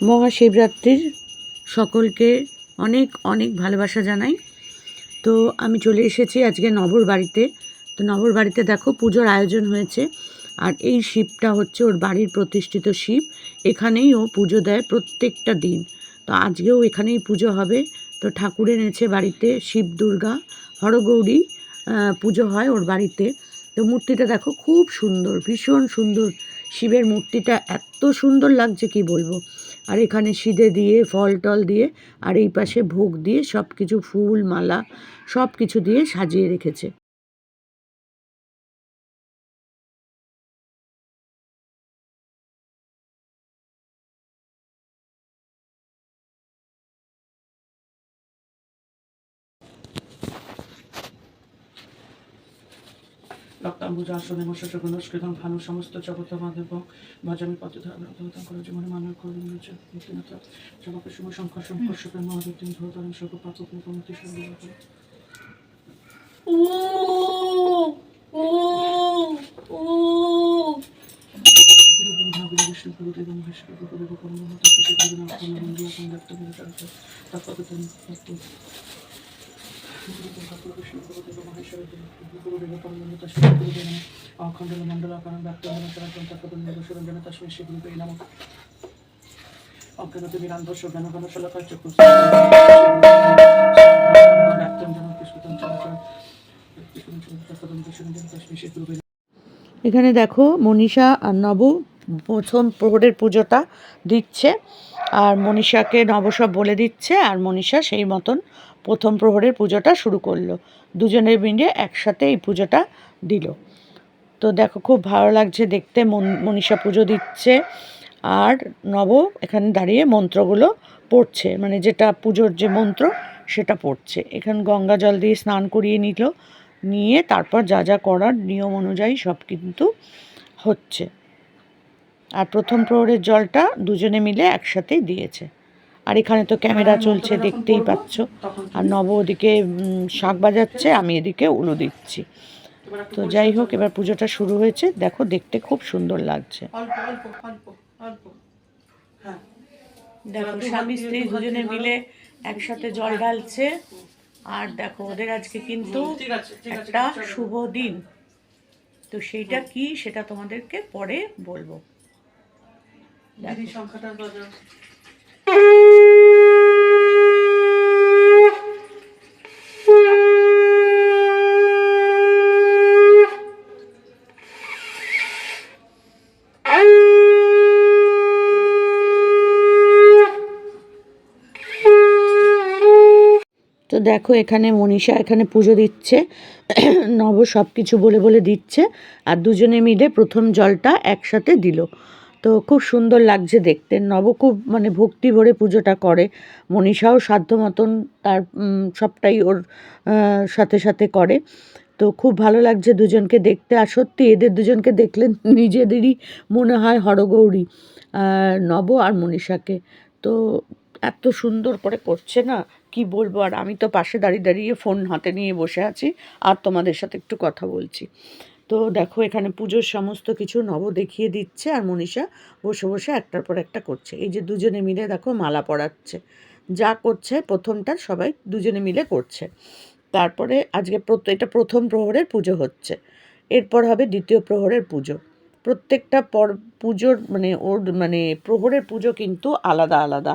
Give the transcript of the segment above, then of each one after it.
মহাশিবরাত্রির সকলকে অনেক অনেক ভালোবাসা জানাই। তো আমি চলে এসেছি আজকে নবর বাড়িতে। তো নবর বাড়িতে দেখো পুজোর আয়োজন হয়েছে। আর এই শিবটা হচ্ছে ওর বাড়ির প্রতিষ্ঠিত শিব। এখানেই ও পুজো দেয় প্রত্যেকটা দিন। তো আজকেও এখানেই পুজো হবে। তো ঠাকুর এনেছে বাড়িতে শিব দুর্গা, হরগৌরী পুজো হয় ওর বাড়িতে। তো মূর্তিটা দেখো খুব সুন্দর, ভীষণ সুন্দর। শিবের মূর্তিটা এত সুন্দর লাগছে, কি বলব? আর এখানে সিদে দিয়ে, ফল টল দিয়ে আর এই পাশে ভোগ দিয়ে সব কিছু ফুল, মালা সব কিছু দিয়ে সাজিয়ে রেখেছে। রক্তাম্বুজাসনে মশাসগুণস্কৃতং ভানু সমস্ত জগতমাদেব ভজামি পথধারণ করে জীবনে মানব করুন মুক্তিনাথ জগকুসুম শঙ্কর শঙ্কর সুপ্রেম মহাদেব ধরতরণ সর্ব পাপ মুক্তি সর্ব গুরু ব্রহ্মা গুরু বিষ্ণু গুরু দেব মহেশ্বর গুরু দেব পরম তপস্বী গুরু নাম পূর্ণ মন্দির ব্যক্ত গুরু চরিত্র এখানে দেখো মনীষা আর নব প্রথম প্রহরের পুজোটা দিচ্ছে, আর মনীষাকে নবসব বলে দিচ্ছে, আর মনীষা সেই মতন প্রথম প্রহরের পুজোটা শুরু করল। দুজনের মিলে একসাথে এই পুজোটা দিল। তো দেখো, খুব ভালো লাগছে দেখতে। মন- মনীষা পুজো দিচ্ছে। আর নব এখানে দাঁড়িয়ে মন্ত্রগুলো পড়ছে। মানে যেটা পুজোর যে মন্ত্র, সেটা পড়ছে। এখানে গঙ্গা জল দিয়ে স্নান করিয়ে নিল। নিয়ে তারপর যা যা করার নিয়ম অনুযায়ী সব কিন্তু হচ্ছে। আর প্রথম প্রহরের জলটা দুজনে মিলে একসাথেই দিয়েছে। আর এখানে তো ক্যামেরা চলছে, দেখতেই পাচ্ছ। আর নব ওদিকে শাঁখ বাজাচ্ছে, আমি এদিকে উলু দিচ্ছি। তো যাই হোক, এবার পুজোটা শুরু হয়েছে। দেখো, দেখতে খুব সুন্দর লাগছে। দেখো, স্বামী স্ত্রী দুজনে মিলে একসাথে জল ঢালছে। আর দেখো, ওদের আজকে কিন্তু একটা শুভ দিন। তো সেইটা কি, সেটা তোমাদেরকে পরে বলব। সংখ্যাটা তো দেখো এখানে মনীষা এখানে পুজো দিচ্ছে, নব সব কিছু বলে বলে দিচ্ছে, আর দুজনে মিলে প্রথম জলটা একসাথে দিল। তো খুব সুন্দর লাগছে দেখতে। নব খুব মানে ভক্তি ভরে পুজোটা করে। মনীষাও সাধ্য মতন তার সবটাই ওর সাথে সাথে করে। তো খুব ভালো লাগছে দুজনকে দেখতে। আর সত্যি এদের দুজনকে দেখলে নিজেদেরই মনে হয় হরগৌরী নব আর মনীষাকে। তো এত সুন্দর করে করছে না? কি বলব? আর আমি তো পাশে দাঁড়িয়ে দাঁড়িয়ে ফোন হাতে নিয়ে বসে আছি। আর তোমাদের সাথে একটু কথা বলছি। তো দেখো, এখানে পুজোর সমস্ত কিছু নব দেখিয়ে দিচ্ছে আর মনীষা বসে বসে একটার পর একটা করছে। এই যে দুজনে মিলে দেখো মালা পরাচ্ছে। যা করছে প্রথমটা সবাই দুজনে মিলে করছে। তারপরে আজকে এটা প্রথম প্রহরের পুজো হচ্ছে। এরপর হবে দ্বিতীয় প্রহরের পুজো। প্রত্যেকটা পর, পুজোর মানে ওর মানে প্রহরের পুজো কিন্তু আলাদা আলাদা।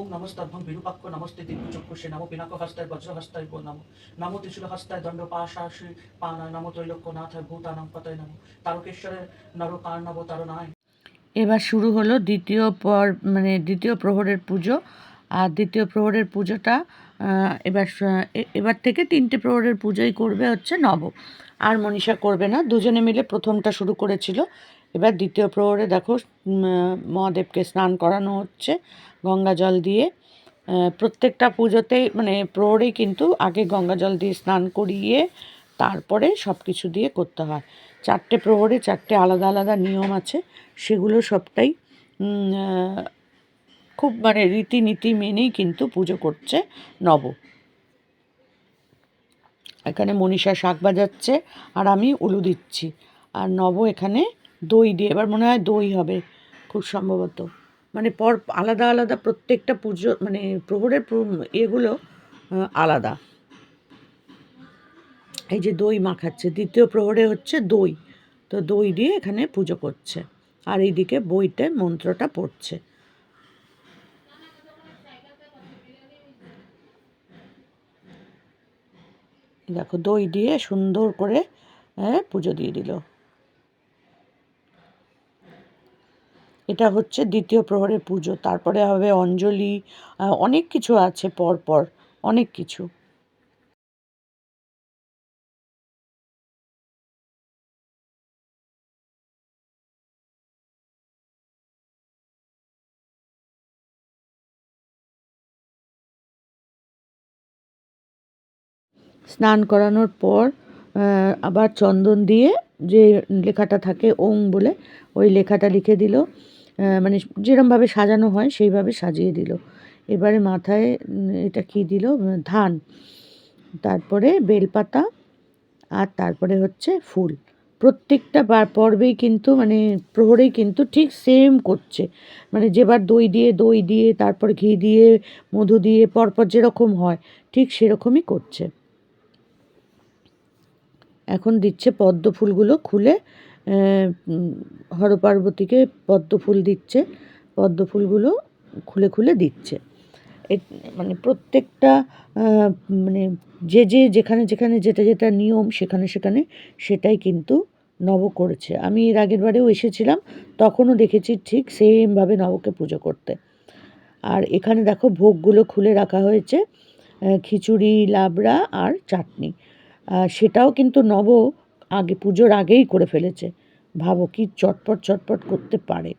ওম নমস্তভ্যং বিরূপাক্ষ নমস্তে দিব্যচক্ষুষে নমো পিনাক হস্তায় বজ্র হস্তায় গো নমো। নমো ত্রিশূল হস্তায় দণ্ড পাশাশি পানায় নমো ত্রৈলোক্য নাথায় ভূতানাং পতয় নমো। তারকেশ্বরের নরকার নব তারনায়। এবার শুরু হলো দ্বিতীয় পর মানে দ্বিতীয় প্রহরের পুজো। আর দ্বিতীয় প্রহরের পুজোটা এবার এবার থেকে তিনটে প্রহরের পুজোই করবে হচ্ছে নব। আর মনীষা করবে না, দুজনে মিলে প্রথমটা শুরু করেছিল। এবার দ্বিতীয় প্রহরে দেখো মহাদেবকে স্নান করানো হচ্ছে। গঙ্গা জল দিয়ে প্রত্যেকটা পুজোতেই মানে প্রহরেই কিন্তু আগে গঙ্গা জল দিয়ে স্নান করিয়ে তারপরে সব কিছু দিয়ে করতে হয়। চারটে প্রহরে, চারটে আলাদা আলাদা নিয়ম আছে, সেগুলো সবটাই খুব মানে রীতিনীতি মেনেই কিন্তু পুজো করছে নব। এখানে মনীষা শাক বাজাচ্ছে আর আমি উলু দিচ্ছি। আর নব এখানে দই দিয়ে, এবার মনে হয় দই হবে খুব সম্ভবত। মানে পর আলাদা আলাদা প্রত্যেকটা পুজো মানে প্রহরের এগুলো আলাদা। এই যে দই মাখাচ্ছে দ্বিতীয় প্রহরে হচ্ছে দই। তো দই দিয়ে এখানে পুজো করছে। আর এইদিকে বইতে মন্ত্রটা পড়ছে। দেখো দই দিয়ে সুন্দর করে হ্যাঁ, পুজো দিয়ে দিল। এটা হচ্ছে দ্বিতীয় প্রহরের পুজো। তারপরে হবে অঞ্জলি অনেক কিছু আছে পর পর, অনেক কিছু। স্নান করানোর পর আবার চন্দন দিয়ে যে লেখাটা থাকে ওং বলে, ওই লেখাটা লিখে দিল। মানে যেরমভাবে সাজানো হয় সেইভাবে সাজিয়ে দিল। এবারে মাথায় এটা কি দিল? ধান, তারপরে বেলপাতা আর তারপরে হচ্ছে ফুল। প্রত্যেকটা পর্বেই কিন্তু মানে প্রহরেই কিন্তু ঠিক সেম করছে। মানে যেবার দই দিয়ে দই দিয়ে, তারপর ঘি দিয়ে, মধু দিয়ে, পরপর যেরকম হয় ঠিক সেরকমই করছে। এখন দিচ্ছে পদ্ম ফুলগুলো খুলে হরপার্বতীকে পদ্ম ফুল দিচ্ছে, পদ্ম ফুলগুলো খুলে খুলে দিচ্ছে। মানে প্রত্যেকটা মানে যে যে যেখানে যেখানে যেটা যেটা নিয়ম সেখানে সেখানে সেটাই কিন্তু নব করেছে। আমি এর আগের বারেও এসেছিলাম, তখনও দেখেছি ঠিক সেমভাবে নবকে পুজো করতে। আর এখানে দেখো ভোগগুলো খুলে রাখা হয়েছে খিচুড়ি, লাবড়া আর চাটনি। সেটাও কিন্তু নব আগে, পুজোর আগেই করে ফেলেছে। ভাবো কি চটপট চটপট করতে পারে।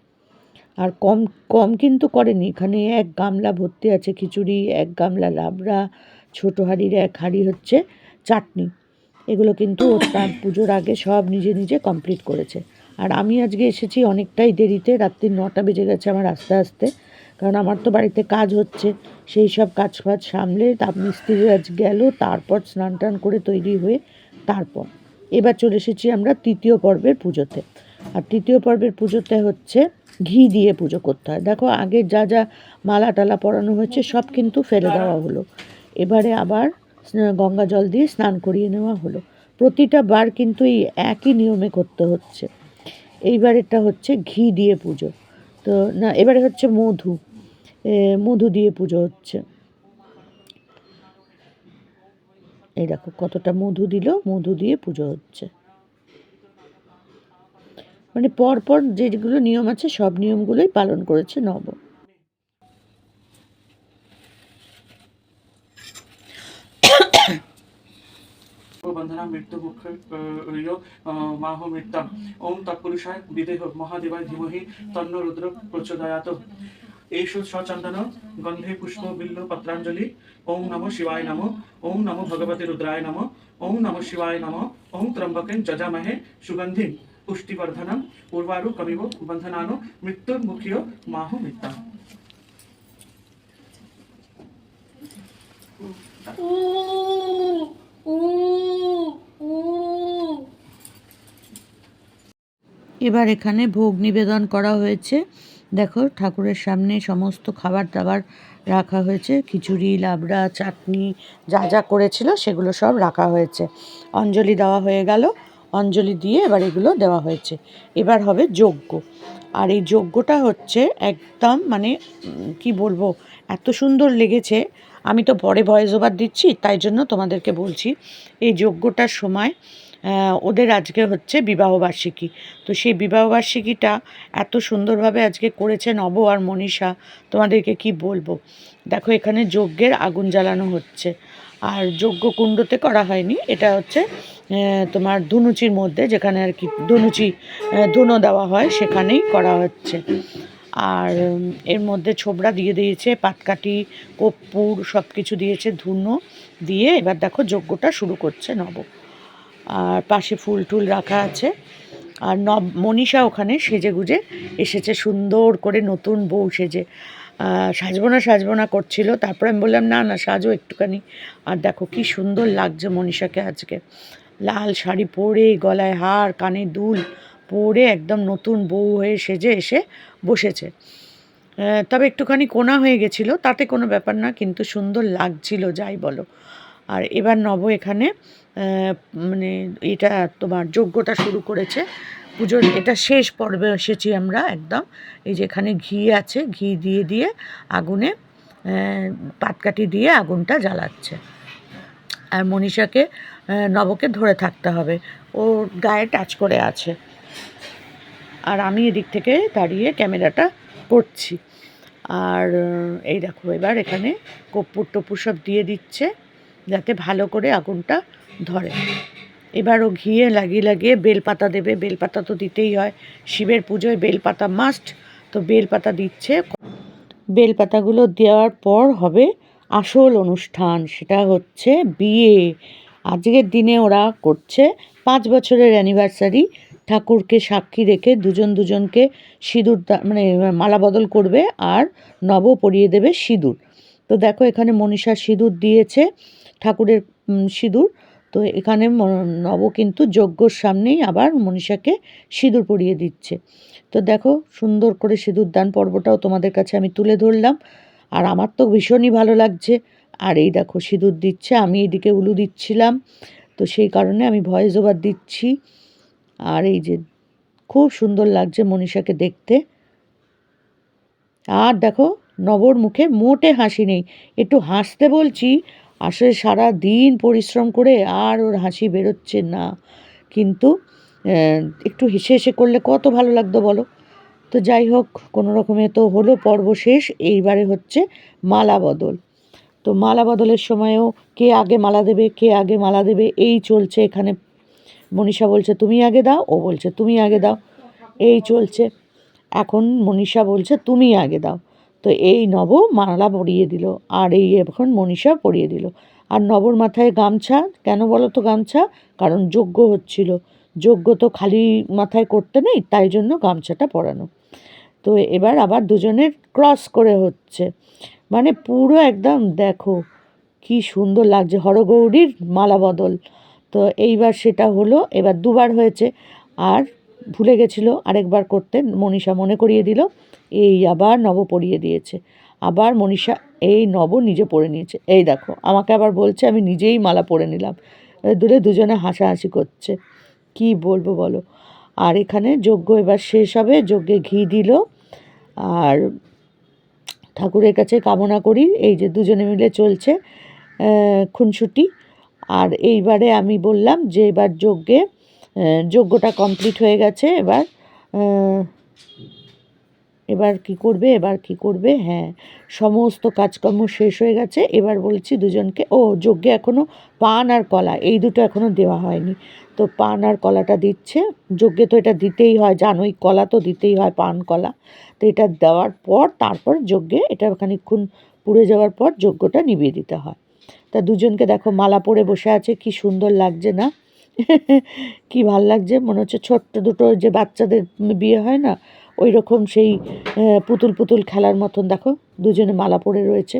আর কম কম কিন্তু করেনি। এখানে এক গামলা ভর্তি আছে খিচুড়ি, এক গামলা লাবড়া, ছোটো হাঁড়ির এক হাঁড়ি হচ্ছে চাটনি। এগুলো কিন্তু তার পুজোর আগে সব নিজে নিজে কমপ্লিট করেছে। আর আমি আজকে এসেছি অনেকটাই দেরিতে, রাত্রি নটা বেজে গেছে আমার আস্তে আস্তে, কারণ আমার তো বাড়িতে কাজ হচ্ছে। সেই সব কাজ ফাজ সামলে তাপ মিস্ত্রি আজ গেল, তারপর স্নান টান করে তৈরি হয়ে তারপর। এবার চলে এসেছি আমরা তৃতীয় পর্বের পুজোতে। আর তৃতীয় পর্বের পুজোতে হচ্ছে ঘি দিয়ে পুজো করতে হয়। দেখো, আগে যা যা মালা টালা পরানো হয়েছে, সব কিন্তু ফেলে দেওয়া হলো। এবারে আবার গঙ্গা জল দিয়ে স্নান করিয়ে নেওয়া হলো। প্রতিটা বার কিন্তু এই একই নিয়মে করতে হচ্ছে। এইবারেরটা হচ্ছে ঘি দিয়ে পুজো। তো না, এবারে হচ্ছে মধু। মধু দিয়ে পুজো হচ্ছে। এই দেখো কতটা মধু দিল, মধু দিয়ে পুজো হচ্ছে। মানে পরপর পর যেগুলো নিয়ম আছে, সব নিয়মগুলোই পালন করেছে নব বন্ধনা মৃত্যু মুখ মৃত্যুমুখৈর মাহ মৃত্যম ওম তৎপুরুষায় বিদেহ, মহাদেবায় ধীমহি, তন্ন রুদ্র প্রচোদয়াত। এইসু সচন্দন গন্ধে পুষ্প বিল্ল পত্রাঞ্জলি। ওম নম শিবায় নম, ওম নম ভগবতী রুদ্রায় নম, ওম নম শিবায় নম, ওম ত্রম্বকে যজামহে সুগন্ধি পুষ্টিবর্ধনম উর্বারু কমিব বন্ধনানো মৃত্যুর মুখীয় মাহ মৃত্যম Ooh. এবার এখানে ভোগ নিবেদন করা হয়েছে। দেখো, ঠাকুরের সামনে সমস্ত খাবার দাবার রাখা হয়েছে। খিচুড়ি, লাবড়া, চাটনি যা যা করেছিল সেগুলো সব রাখা হয়েছে। অঞ্জলি দেওয়া হয়ে গেল। অঞ্জলি দিয়ে এবার এগুলো দেওয়া হয়েছে। এবার হবে যজ্ঞ। আর এই যজ্ঞটা হচ্ছে একদম মানে কি বলব, এত সুন্দর লেগেছে। আমি তো পরে ভয়েস ওভার দিচ্ছি, তাই জন্য তোমাদেরকে বলছি, এই যজ্ঞটার সময় ওদের আজকে হচ্ছে বিবাহবার্ষিকী। তো সেই বিবাহবার্ষিকীটা এত সুন্দরভাবে আজকে করেছে নব আর মনীষা, তোমাদেরকে কি বলব? দেখো, এখানে যজ্ঞের আগুন জ্বালানো হচ্ছে। আর যজ্ঞ কুণ্ডতে করা হয়নি, এটা হচ্ছে তোমার ধুনুচির মধ্যে যেখানে আর কি ধুনুচি ধুনো দেওয়া হয়, সেখানেই করা হচ্ছে। আর এর মধ্যে ছোবড়া দিয়ে দিয়েছে পাটকাঠি কর্পূর সব কিছু দিয়েছে ধুনো দিয়ে এবার দেখো যজ্ঞটা শুরু করছে নব। আর পাশে ফুল টুল রাখা আছে। আর নব মনীষা ওখানে সেজে গুজে এসেছে সুন্দর করে নতুন বউ সেজে। সাজবো না সাজবো না করছিল তারপরে আমি বললাম না না সাজো একটুখানি। আর দেখো কি সুন্দর লাগছে মনীষাকে আজকে। লাল শাড়ি পরে গলায় হার কানে দুল পরে একদম নতুন বউ হয়ে সেজে এসে বসেছে। তবে একটুখানি কোনা হয়ে গেছিল তাতে কোনো ব্যাপার না কিন্তু সুন্দর লাগছিল যাই বলো। আর এবার নব এখানে মানে এটা তোমার যজ্ঞটা শুরু করেছে। পুজোর এটা শেষ পর্বে এসেছি আমরা একদম। এই যে এখানে ঘি আছে ঘি দিয়ে দিয়ে আগুনে আহ, পাটকাঠি দিয়ে আগুনটা জ্বালাচ্ছে। আর মনীষাকে নবকে ধরে থাকতে হবে। ও গায়ে টাচ করে আছে। আর আমি এদিক থেকে দাঁড়িয়ে ক্যামেরাটা করছি। আর এই দেখো এবার এখানে কর্পূর টপুর সব দিয়ে দিচ্ছে যাতে ভালো করে আগুনটা ধরে। এবার ও ঘিয়ে লাগিয়ে লাগিয়ে বেলপাতা দেবে। বেলপাতা তো দিতেই হয়। শিবের পুজোয় বেলপাতা মাস্ট তো বেলপাতা দিচ্ছে। বেলপাতাগুলো দেওয়ার পর হবে আসল অনুষ্ঠান, সেটা হচ্ছে বিয়ে। আজকের দিনে ওরা করছে পাঁচ বছরের অ্যানিভার্সারি ঠাকুরকে সাক্ষী রেখে দুজন দুজনকে সিঁদুর মানে মালা বদল করবে আর নব পরিয়ে দেবে সিঁদুর। তো দেখো এখানে মনীষা সিঁদুর দিয়েছে, ঠাকুরের সিঁদুর। তো এখানে নব কিন্তু যজ্ঞর সামনেই আবার মনীষাকে সিঁদুর পরিয়ে দিচ্ছে। তো দেখো সুন্দর করে সিঁদুর দান পর্বটাও তোমাদের কাছে আমি তুলে ধরলাম। আর আমার তো ভীষণই ভালো লাগছে। আর এই দেখো সিঁদুর দিচ্ছে, আমি এদিকে উলু দিচ্ছিলাম। তো সেই কারণে আমি ভয়েস ওভার দিচ্ছি। আর এই যে খুব সুন্দর লাগছে মনীষাকে দেখতে। আর দেখো, নবর মুখে মোটে হাসি নেই। একটু হাসতে বলছি, আসলে সারা দিন পরিশ্রম করে আর ওর হাসি বেরোচ্ছে না। কিন্তু একটু হেসে হেসে করলে কত ভালো লাগতো বলো? তো যাই হোক, কোনো রকমে তো হলো পর্ব শেষ। এইবারে হচ্ছে মালা বদল। তো মালা বদলের সময়ও কে আগে মালা দেবে, কে আগে মালা দেবে, এই চলছে এখানে মনীষা বলছে, তুমি আগে দাও। ও বলছে, তুমি আগে দাও। এই চলছে। এখন মনীষা বলছে, তুমি আগে দাও। তো এই নব মালা পরিয়ে দিল, আর এই এখন মনীষা পরিয়ে দিল। আর নবর মাথায় গামছা, কেন বলো তো গামছা? কারণ যজ্ঞ হচ্ছিল। যজ্ঞ তো খালি মাথায় করতে নেই, তাই জন্য গামছাটা পরানো। তো এবার আবার দুজনের ক্রস করে হচ্ছে। মানে পুরো একদম, দেখো কি সুন্দর লাগছে, হরগৌরীর মালা বদল। তো এইবার সেটা হলো, এবার দুবার হয়েছে। আর ভুলে গেছিল আরেকবার করতে, মনীষা মনে করিয়ে দিল, এই আবার নব পরিয়ে দিয়েছে। আবার মনীষা এই নব নিজে পরে নিয়েছে। এই দেখো, আমাকে আবার বলছে, আমি নিজেই মালা পরে নিলাম। দূরে দুজনে হাসাহাসি করছে। কি বলব বলো? আর এখানে যজ্ঞ এবার শেষ হবে, যজ্ঞে ঘি দিল। আর ঠাকুরের কাছে কামনা করি, এই যে দুজনে মিলে চলছে খুনসুটি। আর এইবারে আমি বললাম যে এবার যজ্ঞে যজ্ঞটা কমপ্লিট হয়ে গেছে, এবার এবার কি করবে, এবার কি করবে হ্যাঁ সমস্ত কাজকর্ম শেষ হয়ে গেছে, এবার বলছি দুজনকে, ও যজ্ঞে এখনও পান আর কলা, এই দুটো এখনও দেওয়া হয়নি, তো পান আর কলাটা দিচ্ছে, যজ্ঞে তো এটা দিতেই হয়, জানোই কলা তো দিতেই হয় পান কলা, তো এটা দেওয়ার পর, তারপর যজ্ঞে এটা খানিক্ষণ পুড়ে যাওয়ার পর যজ্ঞটা নিবিয়ে দিতে হয়। তা দুজনকে দেখো মালা পরে বসে আছে, কি সুন্দর লাগছে না? কি ভালো লাগছে? মনে হচ্ছে ছোট্ট দুটো যে বাচ্চাদের বিয়ে হয় না ওই রকম সেই পুতুল পুতুল খেলার মতন, দেখো, দুজনে মালা পরে রয়েছে।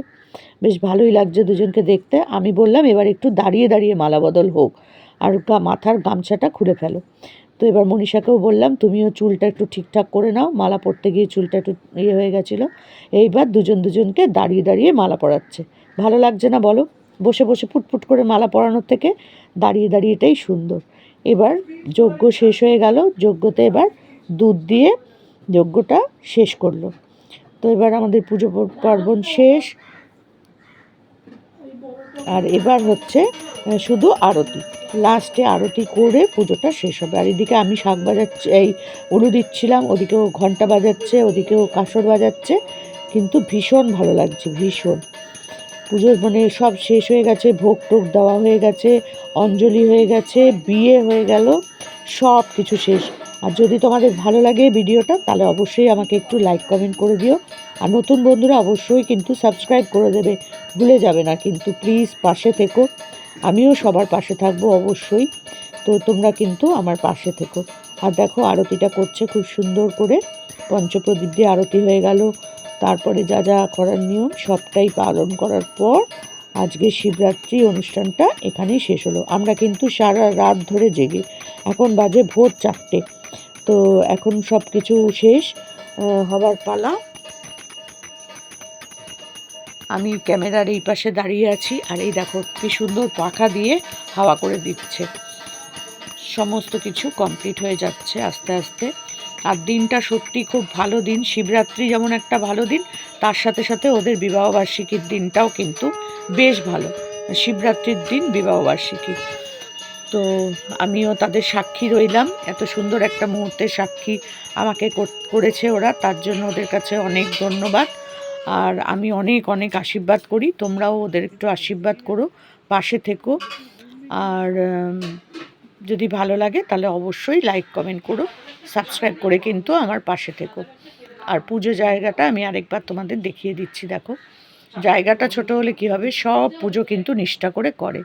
বেশ ভালোই লাগছে দুজনকে দেখতে। আমি বললাম, এবার একটু দাঁড়িয়ে দাঁড়িয়ে মালা বদল হোক। আর মাথার গামছাটা খুলে ফেলো। তো এবার মনীষাকেও বললাম, তুমিও চুলটা একটু ঠিকঠাক করে নাও। মালা পরতে গিয়ে চুলটা একটু ইয়ে হয়ে গেছিল। এইবার দুজন দুজনকে দাঁড়িয়ে দাঁড়িয়ে মালা পরাচ্ছে। ভালো লাগছে না বলো? বসে বসে ফুটফুট করে মালা পরানোর থেকে দাঁড়িয়ে দাঁড়িয়ে এটাই সুন্দর। এবার যজ্ঞ শেষ হয়ে গেল, যজ্ঞতে এবার দুধ দিয়ে যজ্ঞটা শেষ করল। তো এবার আমাদের পুজো পার্বণ শেষ। আর এবার হচ্ছে শুধু আরতি। লাস্টে আরতি করে পুজোটা শেষ হবে। আর এদিকে আমি শাক বাজাচ্ছি, এই উলু দিচ্ছিলাম, ওদিকেও ঘণ্টা বাজাচ্ছে, ওদিকেও কাসর বাজাচ্ছে। কিন্তু ভীষণ ভালো লাগছে, ভীষণ। পুজোর মানে সব শেষ হয়ে গেছে, ভোগ টোগ দেওয়া হয়ে গেছে, অঞ্জলি হয়ে গেছে, বিয়ে হয়ে গেল, সব কিছু শেষ। আর যদি তোমাদের ভালো লাগে ভিডিওটা, তাহলে অবশ্যই আমাকে একটু লাইক কমেন্ট করে দিও। আর নতুন বন্ধুরা অবশ্যই কিন্তু সাবস্ক্রাইব করে দেবে। ভুলে যাবে না, কিন্তু প্লিজ পাশে থেকো। আমিও সবার পাশে থাকব অবশ্যই। তো তোমরা কিন্তু আমার পাশে থেকো। আর দেখো, আরতিটা করছে খুব সুন্দর করে। পঞ্চপ্রদীপ দিয়ে আরতি হয়ে গেল। তারপরে যা যা করার নিয়ম সবটাই পালন করার পর আজকে শিবরাত্রি অনুষ্ঠানটা এখানেই শেষ হলো। আমরা কিন্তু সারা রাত ধরে জেগে। এখন বাজে ভোর চারটে। তো এখন সব কিছু শেষ হবার পালা। আমি ক্যামেরার এই পাশে দাঁড়িয়ে আছি আর এই দেখো কি সুন্দর পাখা দিয়ে হাওয়া করে দিচ্ছে। সমস্ত কিছু কমপ্লিট হয়ে যাচ্ছে আস্তে আস্তে। আর দিনটা সত্যি খুব ভালো দিন। শিবরাত্রি যেমন একটা ভালো দিন, তার সাথে সাথে ওদের বিবাহবার্ষিকীর দিনটাও কিন্তু বেশ ভালো। শিবরাত্রির দিন বিবাহবার্ষিকী। তো আমিও তাদের সাক্ষী রইলাম। এত সুন্দর একটা মুহূর্তের সাক্ষী আমাকে কর- করেছে ওরা। তার জন্য ওদের কাছে অনেক ধন্যবাদ। আর আমি অনেক অনেক আশীর্বাদ করি। তোমরাও ওদের একটু আশীর্বাদ করো। পাশে থেকো। আর যদি ভালো লাগে, তাহলে অবশ্যই লাইক কমেন্ট করো সাবস্ক্রাইব করে কিন্তু আমার পাশে থেকো। আর পুজো জায়গাটা আমি আরেকবার তোমাদের দেখিয়ে দিচ্ছি, দেখো। জায়গাটা ছোট হলে কি হবে? সব পুজো কিন্তু নিষ্ঠা করে করে।